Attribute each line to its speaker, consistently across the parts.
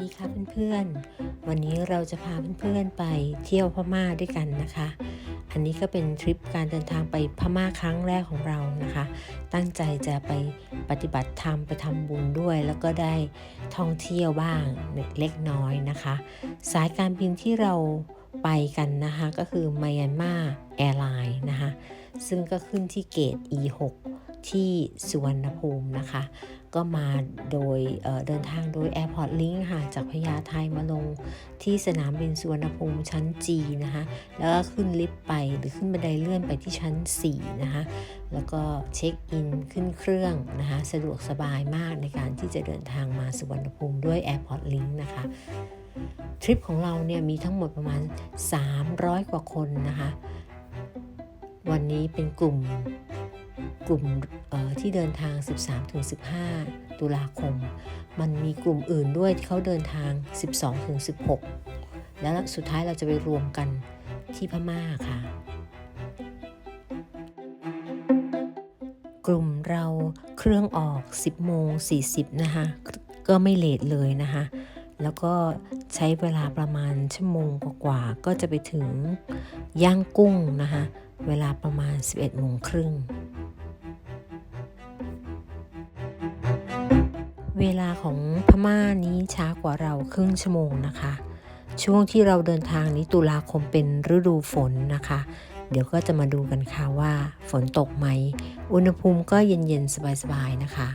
Speaker 1: ดีค่ะเพื่อนๆ วันนี้เราจะพาเพื่อนๆไปเที่ยวพม่าด้วยกันนะคะ อันนี้ก็เป็นทริปการเดินทางไปพม่าครั้งแรกของเรานะคะ ตั้งใจจะไปปฏิบัติธรรมไปทำบุญด้วย แล้วก็ได้ท่องเที่ยวบ้างเล็กน้อยนะคะ สายการบินที่เราไปกันนะคะก็คือ Myanmar Airline นะคะ ซึ่งก็ขึ้นที่เกต E6 ที่สุวรรณภูมินะคะ ก็มาโดยเเดินทางโดย Airport Link ค่ะจากพญาไทมาลงที่สนามบินสุวรรณภูมิชั้น G นะคะ แล้วก็ขึ้นลิฟต์ไปหรือขึ้นบันไดเลื่อนไปที่ชั้น 4 นะคะ แล้วก็เช็คอินขึ้นเครื่องนะคะ สะดวกสบายมากในการที่จะเดินทางมาสุวรรณภูมิด้วย Airport Link นะคะ ทริปของเราเนี่ยมีทั้งหมดประมาณ 300 กว่าคนนะคะ วันนี้เป็นกลุ่ม กลุ่มที่เดินทาง 13-15 ตุลาคม มันมีกลุ่มอื่นด้วยที่เขาเดินทาง 12-16 แล้วสุดท้ายเราจะไปรวมกันที่พม่าค่ะ กลุ่มเราเครื่องออก 10โมง40 นะคะ ก็ไม่เลทเลยนะคะ แล้วก็ใช้เวลาประมาณชั่วโมงกว่าๆก็จะไปถึงย่างกุ้งนะคะ เวลาประมาณ 11โมงครึ่ง เวลาของพม่านี้ช้ากว่าเราครึ่งชั่วโมงนะคะ ช่วงที่เราเดินทางนี้ตุลาคมเป็นฤดูฝนนะคะ เดี๋ยวก็จะมาดูกันค่ะว่าฝนตกไหม อุณหภูมิก็เย็นๆ สบายๆ นะคะ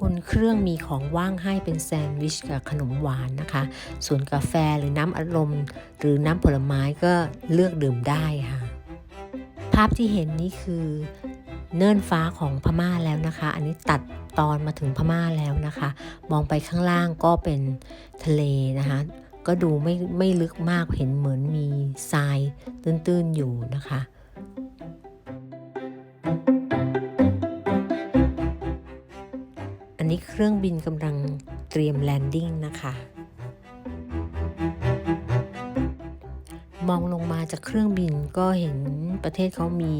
Speaker 1: บนเครื่องมีของว่างให้เป็นแซนด์วิชกับขนมหวานนะคะ ส่วนกาแฟหรือน้ำอัดลมหรือน้ำผลไม้ก็เลือกดื่มได้ค่ะ ภาพที่เห็นนี่คือ เนินฟ้าของพม่าแล้วนะคะ อันนี้ตัดตอนมาถึงพม่าแล้วนะคะ มองไปข้างล่างก็เป็นทะเลนะคะ ก็ดูไม่ไม่ลึกมากเห็นเหมือนมีทรายตื้นๆอยู่นะคะอันนี้เครื่องบินกำลังเตรียมแลนดิ้งนะคะ มองลงมาจากเครื่องบินก็เห็นประเทศเขามี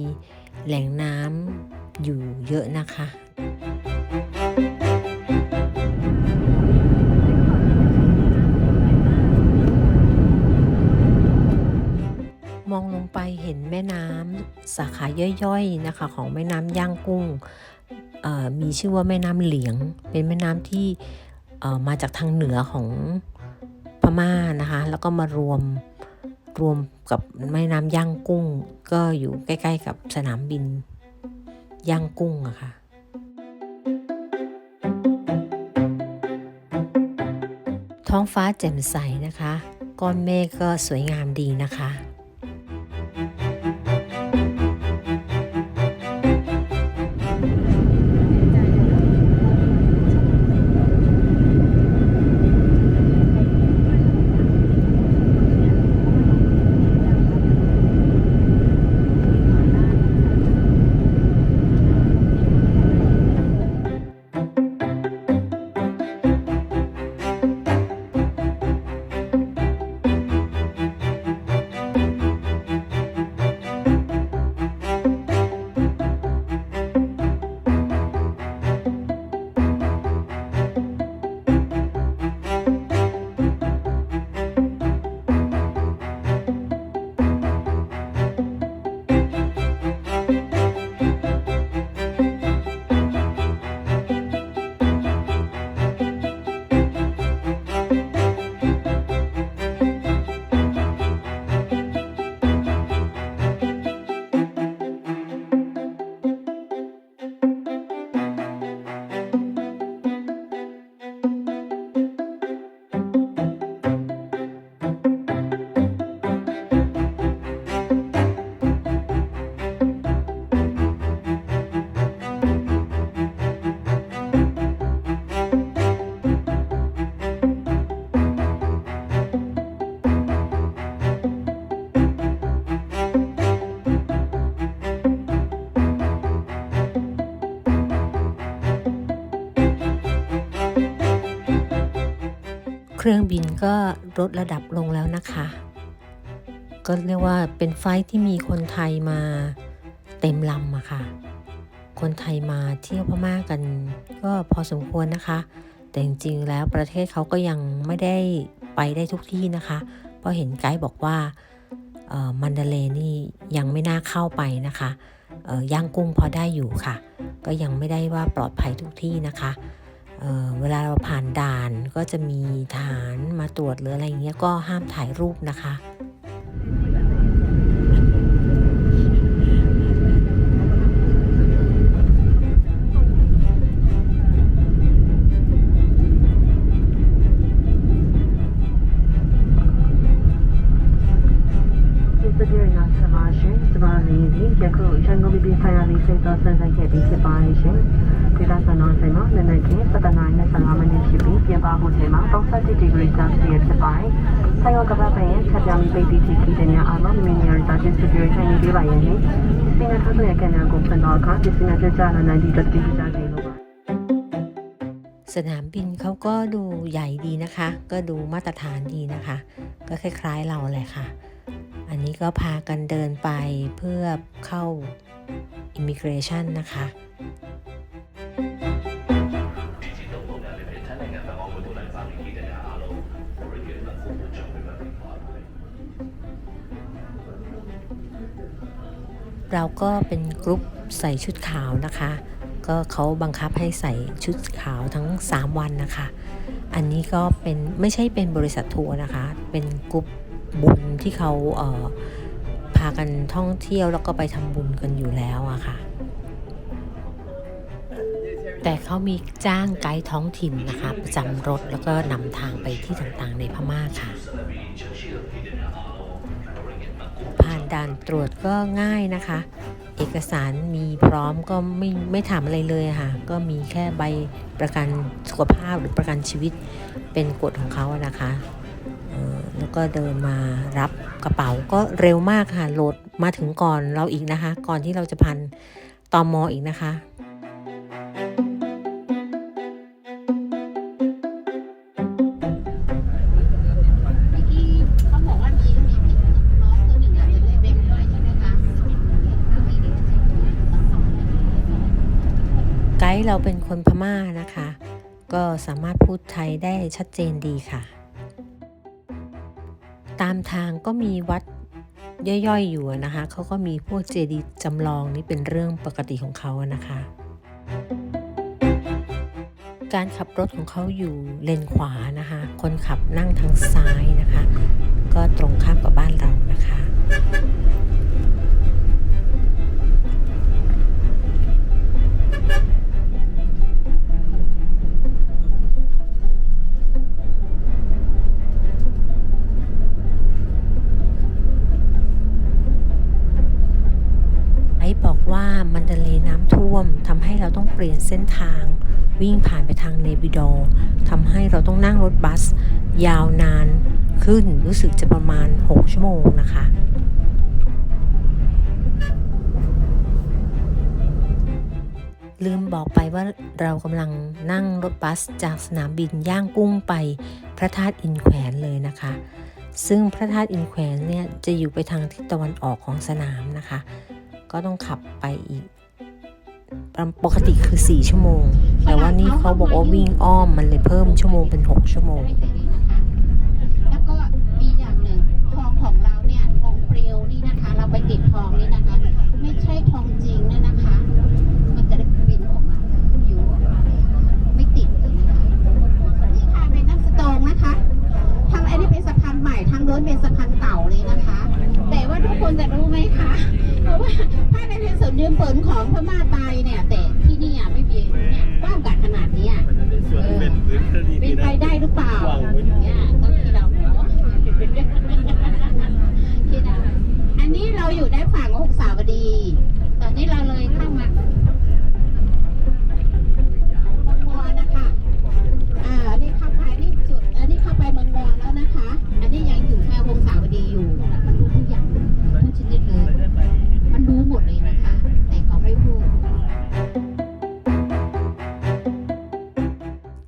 Speaker 1: แหล่งน้ำอยู่เยอะนะคะมองลงไปเห็นแม่น้ำสาขาย่อยๆนะคะของแม่น้ำย่างกุ้งมีชื่อว่าแม่น้ำเหลียง เป็นแม่น้ำที่มาจากทางเหนือของพม่านะคะ แล้วก็มารวม รวมกับแม่น้ำย่างกุ้ง ก็อยู่ใกล้ ๆ กับสนามบินย่างกุ้งอะค่ะท้องฟ้าแจ่มใสนะคะ ก้อนเมฆก็สวยงามดีนะคะ เครื่องบินก็ลดระดับลงแล้วนะคะ ก็เรียกว่าเป็นไฟที่มีคนไทยมาเต็มลำอะค่ะ คนไทยมาเที่ยวพม่ากันก็พอสมควรนะคะ แต่จริงๆแล้วประเทศเขาก็ยังไม่ได้ไปได้ทุกที่นะคะ เพราะเห็นไกด์บอกว่ามันเดเลนี่ยังไม่น่าเข้าไปนะคะย่างกุ้งพอได้อยู่ค่ะ ก็ยังไม่ได้ว่าปลอดภัยทุกที่นะคะ เเวลาเราผ่านด่านก็จะมีฐานมาตรวจหรืออะไรอย่างเงี้ยก็ห้ามถ่ายรูปนะคะ สนามบินเขาก็ดูใหญ่ดีนะคะ ก็ดูมาตรฐานดีนะคะ ก็คล้ายๆเราแหละค่ะ อันนี้ก็พากันเดินไปเพื่อเข้า Immigration นะคะ เราก็เป็นกรุ๊ปใส่ชุดขาวนะคะ ก็เขาบังคับให้ใส่ชุดขาวทั้ง 3 วันนะคะ อันนี้ก็เป็นไม่ใช่เป็นบริษัททัวร์นะคะ เป็นกรุ๊ปบุญที่เขาเพากันท่องเที่ยวแล้วก็ไปทำบุญกันอยู่แล้วอะค่ะ แต่เขามีจ้างไกด์ท้องถิ่นนะคะ ประจำรถแล้วก็นำทางไปที่ต่างๆในพม่าค่ะ ด่านตรวจก็ง่ายนะคะ เอกสารมีพร้อมก็ไม่ไม่ถามอะไรเลยค่ะ ก็มีแค่ใบประกันสุขภาพหรือประกันชีวิตเป็นกฎของเขาอะนะคะแล้วก็เดินมารับกระเป๋าก็เร็วมากค่ะโหลดมาถึงก่อนเราอีกนะคะ ก่อนที่เราจะพันตอมออีกนะคะ
Speaker 2: คน
Speaker 1: พม่านะคะ ก็สามารถพูดไทยได้ชัดเจนดีค่ะ ตามทางก็มีวัดย่อยๆอยู่นะคะ เขาก็มีพวกเจดีย์จำลองนี่เป็นเรื่องปกติของเขานะคะ การขับรถของเขาอยู่เลนขวานะคะ คนขับนั่งทางซ้ายนะคะ ก็ตรงข้ามกับบ้านเรานะคะ เปลี่ยนเส้นทาง วิ่งผ่านไปทางเนบิดอทำให้เราต้องนั่งรถบัส ยาวนานขึ้นรู้สึกจะประมาณ 6 ชั่วโมงนะคะลืมบอกไปว่าเรากำลังนั่งรถบัสจากสนามบินย่างกุ้งไปพระธาตุอินแขวนเลยนะคะ ซึ่งพระธาตุอินแขวนเนี่ยจะอยู่ไปทางทิศตะวันออกของสนามนะคะ ก็ต้องขับไปอีก ปกติคือ 4 ชั่วโมง แต่ว่านี่เขาบอกว่าวิ่งอ้อมมันเลยเพิ่มชั่วโมงเป็น 6 ชั่วโมง
Speaker 2: แล้วก็มีอย่างหนึ่งทองของเราเนี่ยทองเปลวนี่นะคะ เราไปติดทองนี่นะคะ ไม่ใช่ทองจริงนะนะคะ มันจะได้บินออกมาอยู่ไม่ติดนะคะนี่ค่ะเป็นนักสตองนะคะทางอ้นี่เป็นสะพานใหม่ทางโน้นเป็นสะพานเก่าเลยนะคะ แต่ว่าทุกคนจะรู้ไหมคะเพราะว่าถ้าในเป็นสนยืมเปินของพม่าตาย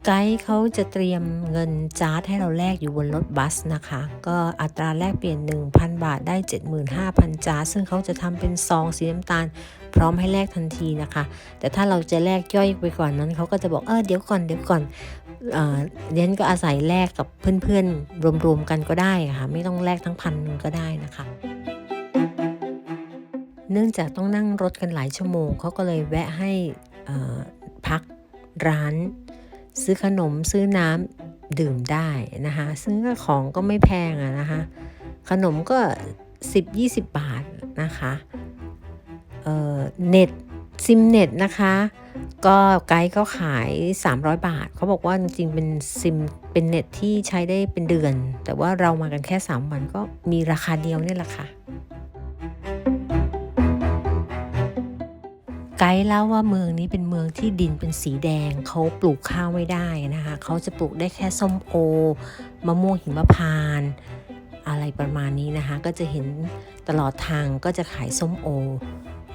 Speaker 2: ไกด์เขา
Speaker 1: จะเตรียมเงินจาร์ดให้เราแลกอยู่บนรถบัสนะคะ ก็อัตราแลกเปลี่ยน 1,000 บาทได้ 75,000 จาร์ดซึ่งเขาจะทำเป็นซองสีน้ำตาล พร้อมให้แลกทันทีนะคะ แต่ถ้าเราจะแลกย่อยไปก่อนนั้นเขาก็จะบอกเออเดี๋ยวก่อนเดี๋ยวก่อนเออเดนก็อาศัยแลกกับเพื่อนๆ รวมๆกันก็ได้ค่ะ ไม่ต้องแลกทั้งพันนึงก็ได้นะคะเนื่องจากต้องนั่งรถกันหลายชั่วโมงเขาก็เลยแวะให้พักร้าน ซื้อขนมซื้อน้ำดื่มได้นะคะซึ่งก็ของก็ไม่แพงอะนะคะ ขนมก็ 10-20 บาทนะคะเอ่อเน็ตซิมเน็ตนะคะ ก็ไกด์ก็ขาย 300 บาท เขาบอกว่าจริงๆเป็นซิมเป็นเน็ตที่ใช้ได้เป็นเดือน แต่ว่าเรามากันแค่ 3 วันก็มีราคาเดียวนี่แหละค่ะ ไกด์เล่าว่าเมืองนี้เป็นเมืองที่ดินเป็นสีแดงเขาปลูกข้าวไม่ได้นะคะเขาจะปลูกได้แค่ส้มโอ มะม่วงหิมพานต์อะไรประมาณนี้นะคะ ก็จะเห็นตลอดทางก็จะขายส้มโอ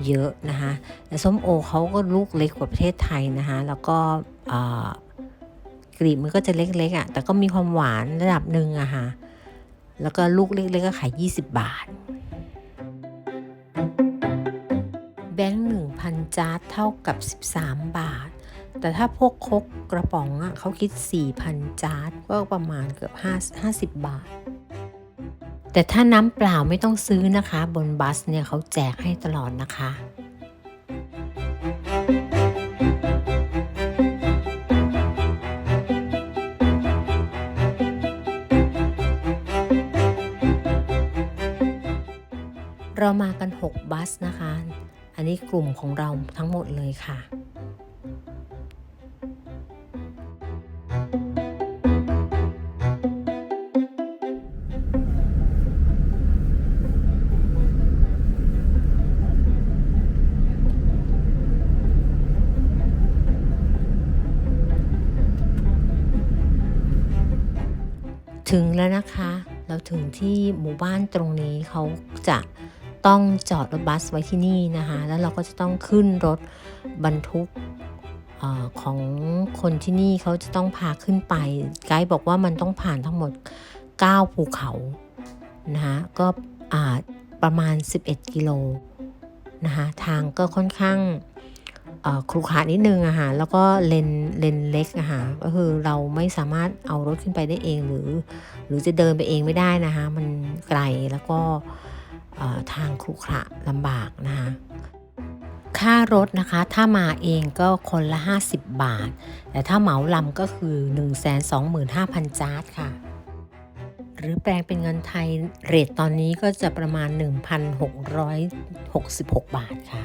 Speaker 1: เยอะนะคะแต่ส้มโอเขาก็ลูกเล็กกว่าประเทศไทยนะคะ แล้วก็กลีบมันก็จะเล็กๆอะ่ะแต่ก็มีความหวานระดับหนึ่งอะค่ะแล้วก็ลูกเล็กๆก็ขาย 20 บาท แบงค์หนึ่ง จาร์ดเท่ากับ 13 บาท แต่ถ้าพวกคกกระป๋องอะ่ะเขาคิด 4,000 จาร์ดก็ประมาณเกือบ5 50 บาท แต่ถ้าน้ำเปล่าไม่ต้องซื้อนะคะ บนบัสเนี่ยเขาแจกให้ตลอดนะคะเรามากัน 6 บัสนะคะ อันนี้กลุ่มของเราทั้งหมดเลยค่ะถึงแล้วนะคะ เราถึงที่หมู่บ้านตรงนี้เขาจะ ต้องจอดรถบัสไว้ที่นี่นะคะ แล้วเราก็จะต้องขึ้นรถบรรทุกอของคนที่นี่เขาจะต้องพาขึ้นไป ไกด์บอกว่ามันต้องผ่านทั้งหมด 9 ภูเขานะคะก็อ่าประมาณ 11 กิโลนะคะทางก็ค่อนข้างครุขระนิดนึงอะค่ะแล้วก็เลนเลนเล็กอะค่ะก็คือเราไม่สามารถเอารถขึ้นไปได้เองหรือ หรือจะเดินไปเองไม่ได้นะคะ มันไกลแล้วก็ ทางครุขระลำบากนะคะค่ารถนะคะ ถ้ามาเองก็คนละ 50 บาท แต่ถ้าเหมาลำก็คือ 125,000 จาร์ดค่ะ หรือแปลงเป็นเงินไทยเรทตอนนี้ก็จะประมาณ 1,666 บาทค่ะ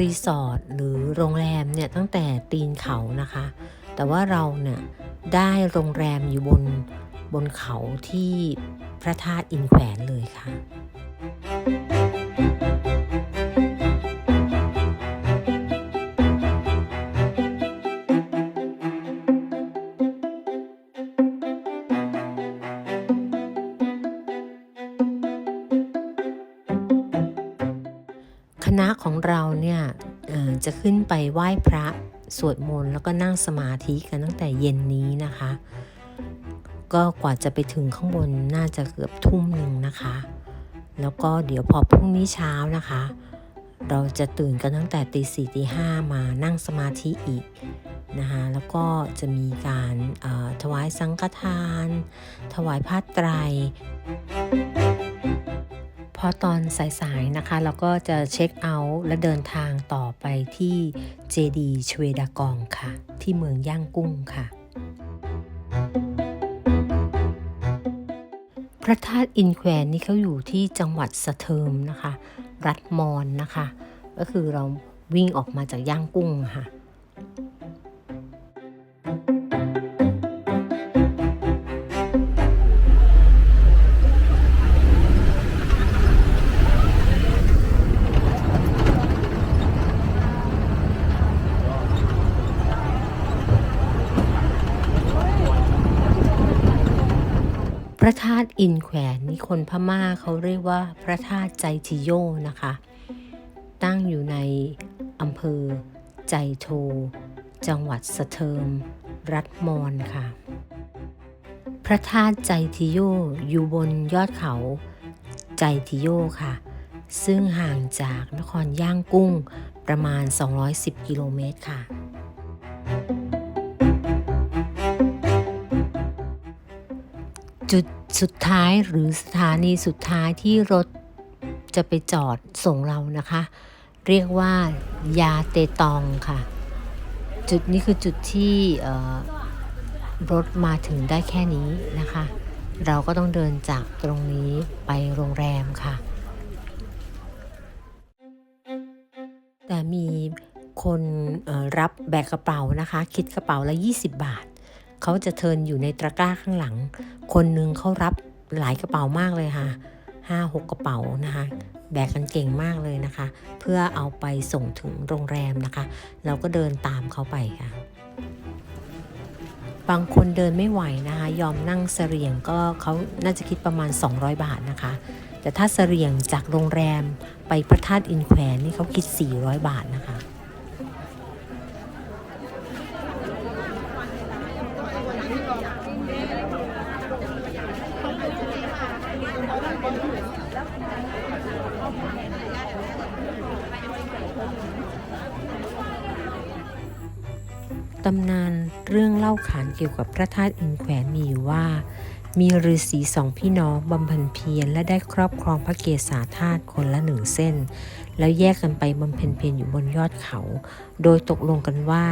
Speaker 3: รี
Speaker 1: สอร์ทหรือโรงแรมเนี่ยตั้งแต่ตีนเขานะคะ แต่ว่าเราเนี่ยได้โรงแรมอยู่บนบนเขาที่พระธาตุอินแขวนเลยค่ะ จะขึ้นไปไหว้พระสวดมนต์แล้วก็นั่งสมาธิกันตั้งแต่เย็นนี้นะคะ ก็กว่าจะไปถึงข้างบนน่าจะเกือบทุ่มหนึ่งนะคะ แล้วก็เดี๋ยวพอพรุ่งนี้เช้านะคะ เราจะตื่นกันตั้งแต่ตีสี่ตีห้ามานั่งสมาธิอีกนะคะแล้วก็จะมีการถวายสังฆทาน ถวายผ้าไตร พอตอนสายๆนะคะ เราก็จะเช็คเอาท์และเดินทางต่อไปที่เจดีชเวดากองค่ะ ที่เมืองย่างกุ้งค่ะ พระธาตุอินแขวนนี่เขาอยู่ที่จังหวัดสะเทิมนะคะ รัฐมอนนะคะ ก็คือเราวิ่งออกมาจากย่างกุ้งค่ะ พระธาตุอินแขวนนี่คนพม่าเขาเรียกว่าพระธาตุใจทิโยนะคะ ตั้งอยู่ในอำเภอ ใจโท จังหวัดสะเทิม รัฐมอนค่ะ พระธาตุใจทิโยอยู่บนยอดเขาใจทิโยค่ะ ซึ่งห่างจากนครย่างกุ้งประมาณ 210 กิโลเมตรค่ะ จุดสุดท้ายหรือสถานีสุดท้ายที่รถจะไปจอดส่งเรานะคะ เรียกว่ายาเตตองค่ะ จุดนี้คือจุดที่รถมาถึงได้แค่นี้นะคะ เราก็ต้องเดินจากตรงนี้ไปโรงแรมค่ะ แต่มีคนรับแบกกระเป๋านะคะ คิดกระเป๋าละ 20 บาท เขาจะเทินอยู่ในตะกร้าข้างหลัง คนหนึ่งเขารับหลายกระเป๋ามากเลยค่ะห้าหกกระเป๋านะคะ แบกกันเก่งมากเลยนะคะ เพื่อเอาไปส่งถึงโรงแรมนะคะ เราก็เดินตามเขาไปค่ะ บางคนเดินไม่ไหวนะคะ ยอมนั่งเสรียงก็เขาน่าจะคิดประมาณ 200 บาทนะคะ แต่ถ้าเสรียงจากโรงแรมไปพระธาตุอินแขวนนี่เขาคิด 400 บาทนะคะ ตำนานเรื่องเล่าขานเกี่ยวกับพระธาตุอินแขวนมีอยู่ว่า มีฤาษีสองพี่น้องบำเพ็ญเพียรและได้ครอบครองพระเกศาธาตุคนละหนึ่งเส้น แล้วแยกกันไปบำเพ็ญเพียรอยู่บนยอดเขา โดยตกลงกันว่า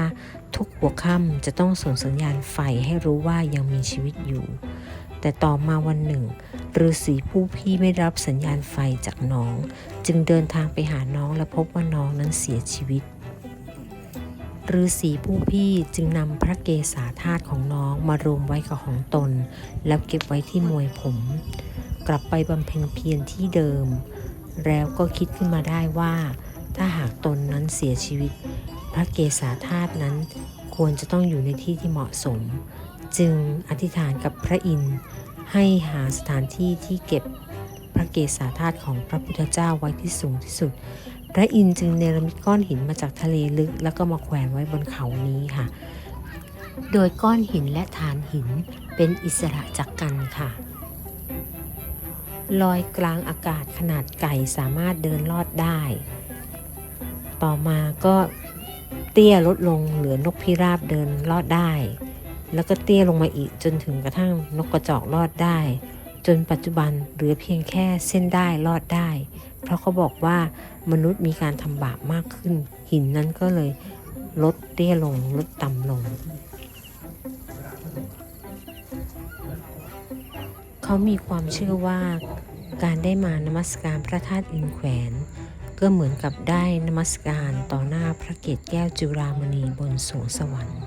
Speaker 1: ทุกหัวค่ำจะต้องส่งสัญญาณไฟให้รู้ว่ายังมีชีวิตอยู่ แต่ต่อมาวันหนึ่งฤาษีผู้พี่ไม่รับสัญญาณไฟจากน้อง จึงเดินทางไปหาน้องและพบว่าน้องนั้นเสียชีวิตฤาษีผู้พี่จึงนำพระเกศาธาตุของน้องมารวมไว้กับของตน แล้วเก็บไว้ที่มวยผม กลับไปบำเพ็ญเพียรที่เดิม แล้วก็คิดขึ้นมาได้ว่า ถ้าหากตนนั้นเสียชีวิต พระเกศาธาตุนั้นควรจะต้องอยู่ในที่ที่เหมาะสม จึงอธิษฐานกับพระอินทร์ให้หาสถานที่ที่เก็บพระเกศาธาตุของพระพุทธเจ้าไว้ที่สูงที่สุด พระอินทร์จึงเนรมิตก้อนหินมาจากทะเลลึก แล้วก็มาแขวนไว้บนเขานี้ค่ะ โดยก้อนหินและฐานหินเป็นอิสระจากกันค่ะ ลอยกลางอากาศขนาดไก่สามารถเดินลอดได้ ต่อมาก็เตี้ยลดลงเหลือนกพิราบเดินลอดได้ แล้วก็เตี้ยลงมาอีกจนถึงกระทั่งนกกระจอกลอดได้ จนปัจจุบันเหลือเพียงแค่เส้นได้ลอดได้ เพราะเขาบอกว่ามนุษย์มีการทำบาปมากขึ้น หินนั้นก็เลยลดเตี้ยลงลดต่ำลง เขามีความเชื่อว่าการได้มานมัสการพระธาตุอินแขวน ก็เหมือนกับได้นมัสการต่อหน้าพระเกศแก้วจุฬามณีบนสวงสวรรค์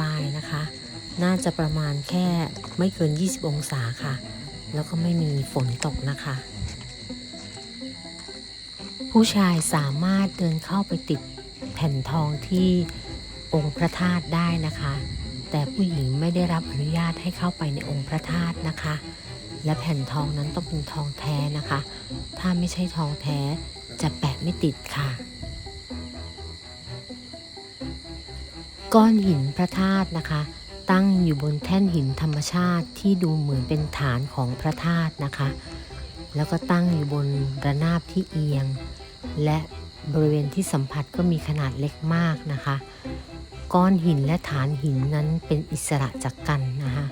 Speaker 1: บายนะคะ น่าจะประมาณแค่ไม่เกิน 20 องศาค่ะ แล้วก็ไม่มีฝนตกนะคะ ผู้ชายสามารถเดินเข้าไปติดแผ่นทองที่องค์พระธาตุได้นะคะ แต่ผู้หญิงไม่ได้รับอนุญาตให้เข้าไปในองค์พระธาตุนะคะ และแผ่นทองนั้นต้องเป็นทองแท้นะคะ ถ้าไม่ใช่ทองแท้จะแปะไม่ติดค่ะ ก้อนหินพระธาตุนะคะ ตั้งอยู่บนแท่นหินธรรมชาติที่ดูเหมือนเป็นฐานของพระธาตุนะคะ แล้วก็ตั้งอยู่บนระนาบที่เอียง และบริเวณที่สัมผัสก็มีขนาดเล็กมากนะคะ ก้อนหินและฐานหินนั้นเป็นอิสระจากกันนะคะ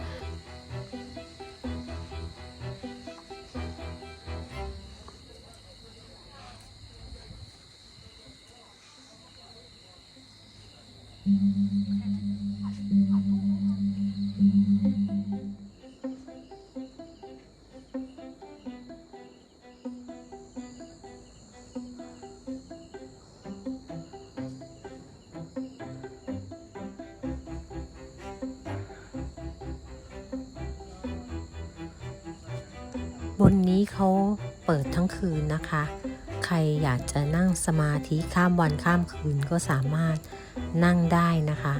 Speaker 1: บนนี้เขาเปิดทั้งคืนนะคะ ใครอยากจะนั่งสมาธิข้ามวันข้ามคืนก็สามารถนั่งได้นะคะ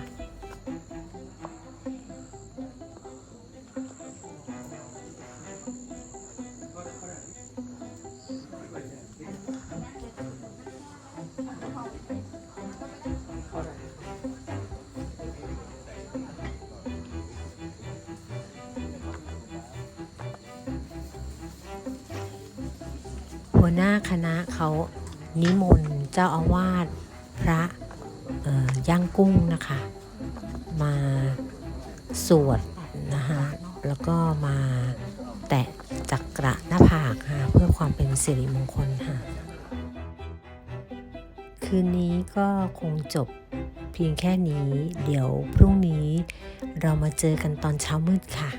Speaker 1: ย่างกุ้งนะคะ มาสวดนะคะแล้วก็มาแตะจักระหน้าผากค่ะเพื่อความเป็นสิริมงคลค่ะ คืนนี้ก็คงจบเพียงแค่นี้ เดี๋ยวพรุ่งนี้เรามาเจอกันตอนเช้ามืดค่ะ